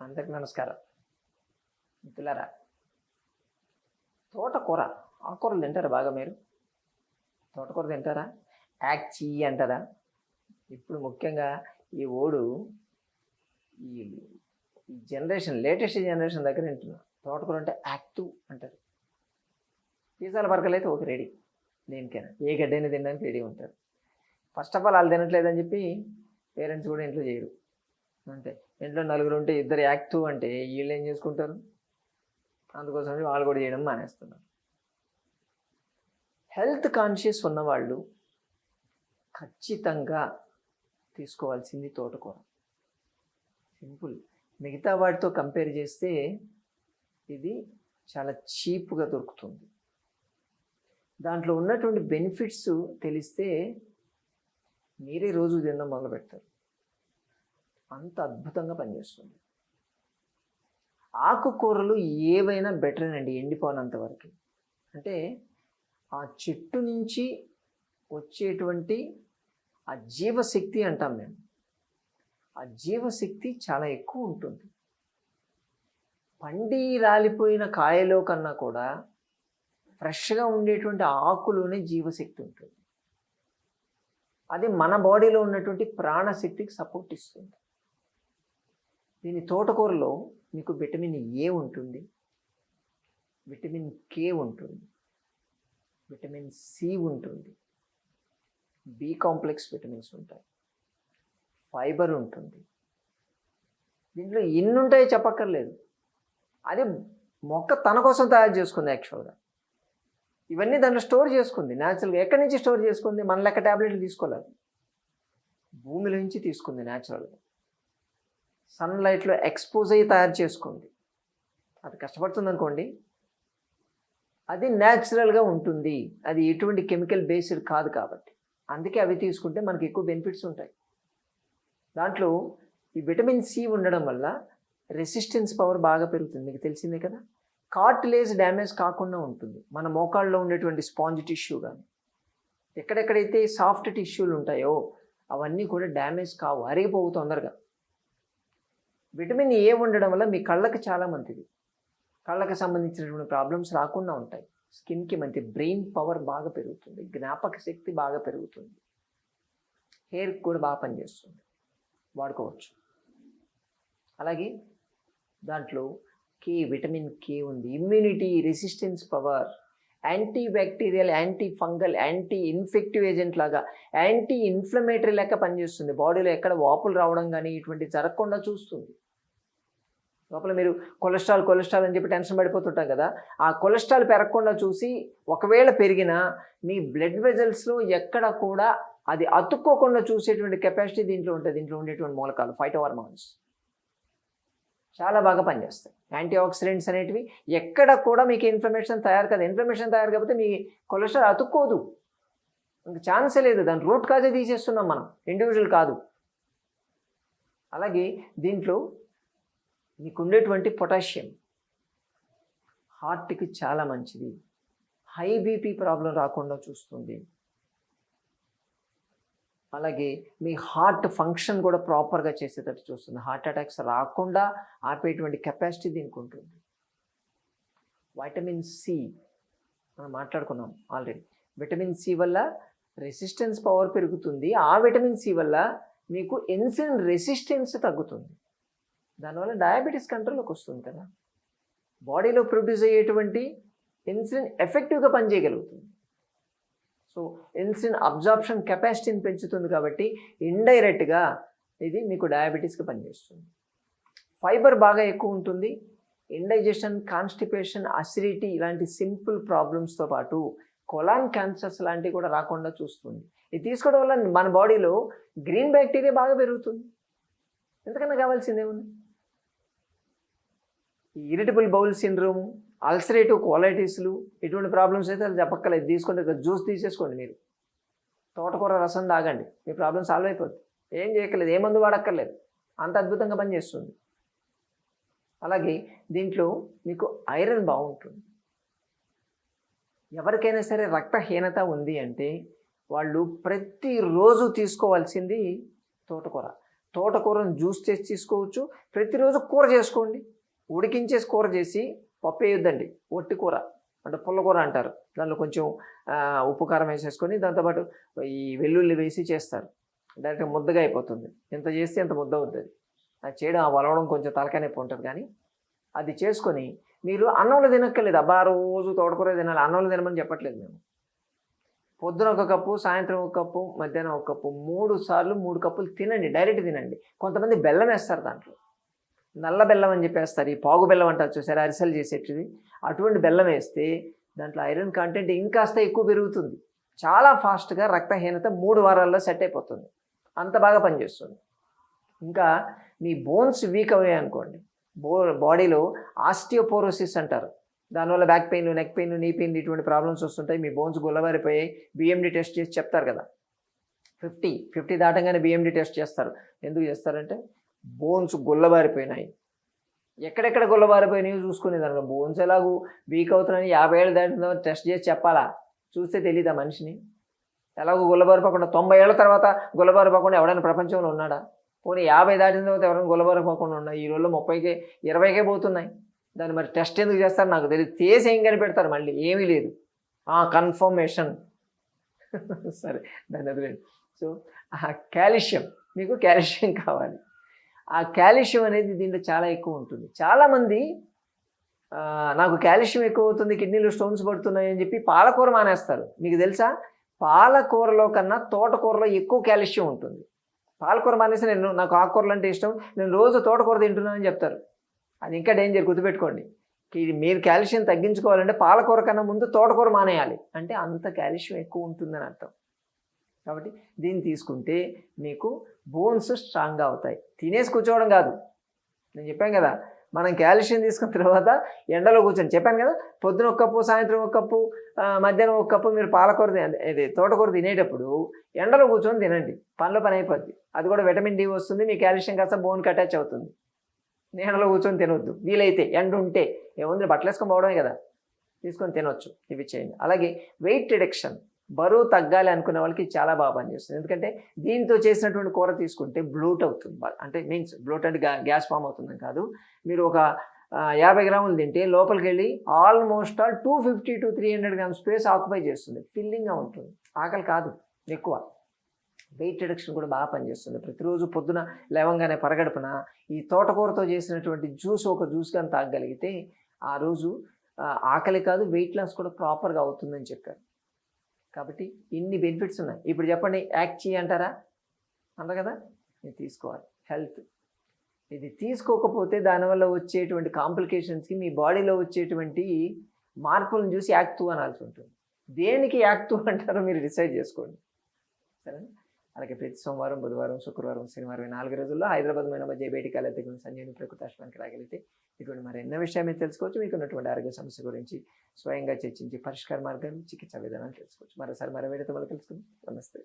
అందరికి నమస్కారం. మిత్రులారా తోటకూర ఆకుకూరలు తింటారా బాగా మీరు? తోటకూర తింటారా? యాక్చి అంటారా? ఇప్పుడు ముఖ్యంగా ఈ ఓడు ఈ జనరేషన్ లేటెస్ట్ జనరేషన్ దగ్గర వింటున్నా తోటకూర అంటే యాక్టివ్ అంటారు. పిజ్జాల బర్గర్లు అయితే ఒక రెడీ. దేనికైనా ఏ గడ్డైనా తినడానికి రెడీ ఉంటారు. ఫస్ట్ ఆఫ్ ఆల్ వాళ్ళు తినట్లేదని చెప్పి పేరెంట్స్ కూడా ఇంట్లో చేయరు. అంతే. ఇంట్లో నలుగురు ఉంటే ఇద్దరు యాక్టివ్ అంటే వీళ్ళు ఏం చేసుకుంటారు? అందుకోసం వాళ్ళు కూడా చేయడం మానేస్తున్నారు. హెల్త్ కాన్షియస్ ఉన్నవాళ్ళు ఖచ్చితంగా తీసుకోవాల్సింది తోటకూర. సింపుల్. మిగతా వాటితో కంపేర్ చేస్తే ఇది చాలా చీప్గా దొరుకుతుంది. దాంట్లో ఉన్నటువంటి బెనిఫిట్స్ తెలిస్తే మీరే రోజు తినడం మొదలు పెడతారు అంత అద్భుతంగా పనిచేస్తుంది. ఆకుకూరలు ఏవైనా బెటర్ అండి ఎండిపోనంత వరకు. అంటే ఆ చెట్టు నుంచి వచ్చేటువంటి ఆ జీవశక్తి అంటాం మేము. ఆ జీవశక్తి చాలా ఎక్కువ ఉంటుంది. పండి రాలిపోయిన కాయలో కన్నా కూడా ఫ్రెష్గా ఉండేటువంటి ఆకులోనే జీవశక్తి ఉంటుంది. అది మన బాడీలో ఉన్నటువంటి ప్రాణశక్తికి సపోర్ట్ ఇస్తుంది. దీని తోటకూరలో మీకు విటమిన్ ఏ ఉంటుంది? విటమిన్ కే ఉంటుంది. విటమిన్ సి ఉంటుంది. బి కాంప్లెక్స్ విటమిన్స్ ఉంటాయి. ఫైబర్ ఉంటుంది. దీంట్లో ఎన్ని ఉంటాయో చెప్పక్కర్లేదు. అది మొక్క తన కోసం తయారు చేసుకుంది యాక్చువల్గా. ఇవన్నీ దాంట్లో స్టోర్ చేసుకుంది. న్యాచురల్గా ఎక్కడి నుంచి స్టోర్ చేసుకుంది? మన లెక్క ట్యాబ్లెట్లు తీసుకోలేదు. భూమిలో నుంచి తీసుకుంది న్యాచురల్గా. సన్లైట్లో ఎక్స్పోజ్ అయ్యి తయారు చేసుకుంది అది కష్టపడుతుంది అనుకోండి అది న్యాచురల్గా ఉంటుంది. అది ఎటువంటి కెమికల్ బేస్డ్ కాదు కాబట్టి. అందుకే అవి తీసుకుంటే మనకి ఎక్కువ బెనిఫిట్స్ ఉంటాయి. దాంట్లో ఈ విటమిన్ సి ఉండడం వల్ల రెసిస్టెన్స్ పవర్ బాగా పెరుగుతుంది. మీకు తెలిసిందే కదా? కార్టిలేజ్ డ్యామేజ్ కాకుండా ఉంటుంది. మన మోకాళ్ళలో ఉండేటువంటి స్పాంజ్ టిష్యూ కానీ ఎక్కడెక్కడైతే సాఫ్ట్ టిష్యూలు ఉంటాయో అవన్నీ కూడా డ్యామేజ్ కావు. అరిగిపోవు తొందరగా. విటమిన్ ఏ ఉండడం వల్ల మీ కళ్ళకి చాలా మంచిది. కళ్ళకి సంబంధించినటువంటి ప్రాబ్లమ్స్ రాకుండా ఉంటాయి. స్కిన్కి మంచి బ్రెయిన్ పవర్ బాగా పెరుగుతుంది. జ్ఞాపక శక్తి బాగా పెరుగుతుంది. హెయిర్ కూడా బాగా పనిచేస్తుంది. వాడుకోవచ్చు. అలాగే దాంట్లో కే విటమిన్ కే ఉంది. Immunity resistance power anti bacterial anti fungal anti infective agent లాగా యాంటీ ఇన్ఫ్లమేటరీ లెక్క పనిచేస్తుంది. బాడీలో ఎక్కడ వాపులు రావడం కానీ ఇటువంటి జరగకుండా చూస్తుంది. లోపల మీరు కొలెస్ట్రాల్ కొలెస్ట్రాల్ అని చెప్పి టెన్షన్ పడిపోతుంటాం కదా ఆ కొలెస్ట్రాల్ పెరగకుండా చూసి ఒకవేళ పెరిగినా మీ బ్లడ్ వెజల్స్లో ఎక్కడ కూడా అది అతుక్కోకుండా చూసేటువంటి కెపాసిటీ దీంట్లో ఉంటుంది. దీంట్లో ఉండేటువంటి మూలకాలు ఫైట్ చాలా బాగా పనిచేస్తాయి. యాంటీ ఆక్సిడెంట్స్ అనేటివి ఎక్కడ కూడా మీకు ఇన్ఫర్మేషన్ తయారు కదా. ఇన్ఫర్మేషన్ తయారు కాకపోతే మీ కొలెస్ట్రాల్ అతుక్కోదు. ఇంకా ఛాన్సే లేదు. దాని రూట్ కాజే తీసేస్తున్నాం మనం. ఇండివిజువల్ కాదు. అలాగే దీంట్లో మీకు ఉండేటువంటి పొటాషియం. హార్ట్కి చాలా మంచిది. హై బీపీ ప్రాబ్లం రాకుండా చూస్తుంది. అలాగే మీ హార్ట్ ఫంక్షన్ కూడా ప్రాపర్గా చేసేటట్టు చూస్తుంది. హార్ట్ అటాక్స్ రాకుండా ఆపేటువంటి కెపాసిటీ దీనికి ఉంటుంది. వైటమిన్ సి మనం మాట్లాడుకున్నాం ఆల్రెడీ. విటమిన్ సి వల్ల రెసిస్టెన్స్ పవర్ పెరుగుతుంది. ఆ విటమిన్ సి వల్ల మీకు ఇన్సులిన్ రెసిస్టెన్స్ తగ్గుతుంది. దానివల్ల డయాబెటీస్ కంట్రోల్లోకి వస్తుంది కదా. బాడీలో ప్రొడ్యూస్ అయ్యేటువంటి ఇన్సులిన్ ఎఫెక్టివ్గా పనిచేయగలుగుతుంది. సో ఇన్సులిన్ అబ్జార్ప్షన్ కెపాసిటీని పెంచుతుంది కాబట్టి ఇండైరెక్ట్గా ఇది మీకు డయాబెటీస్కి పనిచేస్తుంది. ఫైబర్ బాగా ఎక్కువ ఉంటుంది. ఇండైజెషన్ కాన్స్టిపేషన్ అసిడిటీ ఇలాంటి సింపుల్ ప్రాబ్లమ్స్తో పాటు కొలాన్ క్యాన్సర్స్ లాంటివి కూడా రాకుండా చూస్తుంది. ఇది తీసుకోవడం వల్ల మన బాడీలో గ్రీన్ బ్యాక్టీరియా బాగా పెరుగుతుంది. ఎంతకన్నా కావాల్సిందేముంది ఈ ఇరిటబుల్ బౌల్ సిండ్రోమ్ అల్సరేటివ్ క్వాలిటీస్లు ఎటువంటి ప్రాబ్లమ్స్ అయితే అది చెప్పక్కలేదు తీసుకుంటే జ్యూస్ తీసేసుకోండి మీరు. తోటకూర రసం తాగండి. మీ ప్రాబ్లం సాల్వ్ అయిపోద్ది. ఏం చేయక్కర్లేదు. ఏ మందు వాడక్కర్లేదు. అంత అద్భుతంగా పనిచేస్తుంది. అలాగే దీంట్లో మీకు ఐరన్ బాగుంటుంది. ఎవరికైనా సరే రక్తహీనత ఉంది అంటే వాళ్ళు ప్రతిరోజు తీసుకోవాల్సింది తోటకూర. తోటకూరను జ్యూస్ చేసి తీసుకోవచ్చు. ప్రతిరోజు కూర చేసుకోండి. ఉడికించేసి కూర చేసి పప్పు వేయొద్దండి. ఒట్టి కూర అంటే పుల్లకూర అంటారు. దానిలో కొంచెం ఉప్పు కారం వేసేసుకొని దాంతోపాటు ఈ వెల్లుల్లి వేసి చేస్తారు. డైరెక్ట్గా ముద్దగా అయిపోతుంది. ఎంత చేస్తే ఎంత ముద్ద అవుతుంది. అది చేయడం ఆ వలవడం కొంచెం తలకాయ నొప్పి ఉంటుంది కానీ అది చేసుకొని మీరు అన్నంలో తినక్కర్లేదు. అబ్బా రోజు తోటకూర తినాలి. అన్నంలో తినమని చెప్పట్లేదు మేము. పొద్దున ఒక కప్పు సాయంత్రం ఒక కప్పు మధ్యాహ్నం ఒక కప్పు మూడు సార్లు మూడు కప్పులు తినండి. డైరెక్ట్ తినండి. కొంతమంది బెల్లం వేస్తారు దాంట్లో. నల్ల బెల్లం అని చెప్పేస్తారు. ఈ పాగు బెల్లం అంటారు చూసారు? అరిసెలు చేసేటిది అటువంటి బెల్లం వేస్తే దాంట్లో ఐరన్ కంటెంట్ ఇంకాస్త ఎక్కువ పెరుగుతుంది. చాలా ఫాస్ట్గా రక్తహీనత మూడు వారాల్లో సెట్ అయిపోతుంది. అంత బాగా పనిచేస్తుంది. ఇంకా మీ బోన్స్ వీక్ అయ్యాయి అనుకోండి. బో బాడీలో ఆస్టియోపోరోసిస్ అంటారు. దానివల్ల back pain neck pain knee pain ఇటువంటి ప్రాబ్లమ్స్ వస్తుంటాయి. మీ బోన్స్ గుల్లబారిపోయాయి. బిఎండి టెస్ట్ చేసి చెప్తారు కదా. ఫిఫ్టీ ఫిఫ్టీ దాటంగానే బిఎండి టెస్ట్ చేస్తారు. ఎందుకు చేస్తారంటే బోన్స్ గుల్లబారిపోయినాయి. ఎక్కడెక్కడ గుల్లబారిపోయినాయో చూసుకునే దానిలో బోన్స్ ఎలాగూ వీక్ అవుతున్నాయని యాభై ఏళ్ళు దాటిన టెస్ట్ చేసి చెప్పాలా? చూస్తే తెలియదా మనిషిని? ఎలాగో గుల్లబారిపోకుండా తొంభై ఏళ్ళ తర్వాత గుల్లబారిపోకుండా ఎవడైనా ప్రపంచంలో ఉన్నాడా? పోనీ యాభై దాటిన తర్వాత ఎవరైనా గుల్లబారిపోకుండా ఉన్నాయి? ఈ రోజుల్లో ముప్పైకే ఇరవైకే పోతున్నాయి. దాన్ని మరి టెస్ట్ ఎందుకు చేస్తారు? నాకు తెలియదు చేసి ఏం కనిపెడతారు మళ్ళీ? ఏమీ లేదు. కన్ఫర్మేషన్. సరే దాన్ని వదిలేదు సో ఆ కాల్షియం. మీకు కాల్షియం కావాలి. ఆ కాల్షియం అనేది దీంట్లో చాలా ఎక్కువ ఉంటుంది. చాలామంది నాకు కాల్షియం ఎక్కువ అవుతుంది కిడ్నీలో స్టోన్స్ పడుతున్నాయి అని చెప్పి పాలకూర మానేస్తారు. మీకు తెలుసా? పాలకూరలో కన్నా తోటకూరలో ఎక్కువ కాల్షియం ఉంటుంది. పాలకూర మానేసి నేను నాకు ఆకుకూరలు అంటే ఇష్టం. నేను రోజు తోటకూర తింటున్నానని చెప్తారు. అది ఇంకా డేంజర్ గుర్తుపెట్టుకోండి. మీరు కాల్షియం తగ్గించుకోవాలంటే పాలకూర కన్నా ముందు తోటకూర మానేయాలి. అంటే అంత కాల్షియం ఎక్కువ ఉంటుందని అర్థం. కాబట్టి దీన్ని తీసుకుంటే మీకు బోన్స్ స్ట్రాంగ్గా అవుతాయి. తినేసి కూర్చోవడం కాదు. నేను చెప్పాను కదా మనం కాల్షియం తీసుకున్న తర్వాత ఎండలో కూర్చొని చెప్పాను కదా పొద్దున ఒక కప్పు సాయంత్రం ఒక కప్పు మధ్యాహ్నం ఒక కప్పు మీరు పాలకూర ఇది తోటకూర తినేటప్పుడు ఎండలో కూర్చొని తినండి. పనిలో పని అయిపోద్ది. అది కూడా విటమిన్ డి వస్తుంది మీ కాల్షియం కాస్త బోన్కి అటాచ్ అవుతుంది. ఎండలో కూర్చొని తినొద్దు. వీలైతే ఎండ ఉంటే ఏముంది బట్టలు వేసుకొని పోవడమే కదా. తీసుకొని తినొచ్చు. ఇవి చేయండి. అలాగే వెయిట్ రిడక్షన్. బరువు తగ్గాలి అనుకునే వాళ్ళకి చాలా బాగా పనిచేస్తుంది. ఎందుకంటే దీంతో చేసినటువంటి కూర తీసుకుంటే బ్లోట్ అవుతుంది. అంటే మీన్స్ బ్లోట్ అంటే గ్యాస్ ఫామ్ అవుతుందని కాదు. మీరు ఒక యాభై గ్రాములు తింటే లోపలికి వెళ్ళి almost all two fifty to three hundred gram space occupy చేస్తుంది. ఫిల్లింగ్గా ఉంటుంది. ఆకలి కాదు. ఎక్కువ. వెయిట్ రిడక్షన్ కూడా బాగా పనిచేస్తుంది. ప్రతిరోజు పొద్దున లేవంగానే పరగడుపున ఈ తోటకూరతో చేసినటువంటి జ్యూస్ ఒక జ్యూస్ కానీ తాగగలిగితే ఆ రోజు ఆకలి కాదు వెయిట్ లాస్ కూడా ప్రాపర్గా అవుతుందని చెప్పారు. కాబట్టి ఇన్ని బెనిఫిట్స్ ఉన్నాయి. ఇప్పుడు చెప్పండి యాక్ట్ చేయి అంటారా? అంటారు కదా? ఇది తీసుకోవాలి. హెల్త్ ఇది తీసుకోకపోతే దానివల్ల వచ్చేటువంటి కాంప్లికేషన్స్కి మీ బాడీలో వచ్చేటువంటి మార్పులను చూసి యాక్ట్ అనాల్సి ఉంటుంది. దేనికి యాక్ట్ అంటారో మీరు డిసైడ్ చేసుకోండి. సరేనా? అలాగే ప్రతి సోమవారం బుధవారం శుక్రవారం శనివారం నాలుగు రోజుల్లో హైదరాబాద్ మన మధ్య భేటీ కాలేజ్ దగ్గర సంజయ్ ప్రకృతాశ్వానికి రాగలిగితే ఇటువంటి మరి విషయమే తెలుసుకోవచ్చు. మీకు ఉన్నటువంటి ఆరోగ్య సమస్య గురించి స్వయంగా చర్చించి పరిష్కార మార్గాన్ని చికిత్సా విధానాన్ని తెలుసుకోవచ్చు. మరోసారి మరో వేడితో మళ్ళీ తెలుసుకుందాం నమస్తే.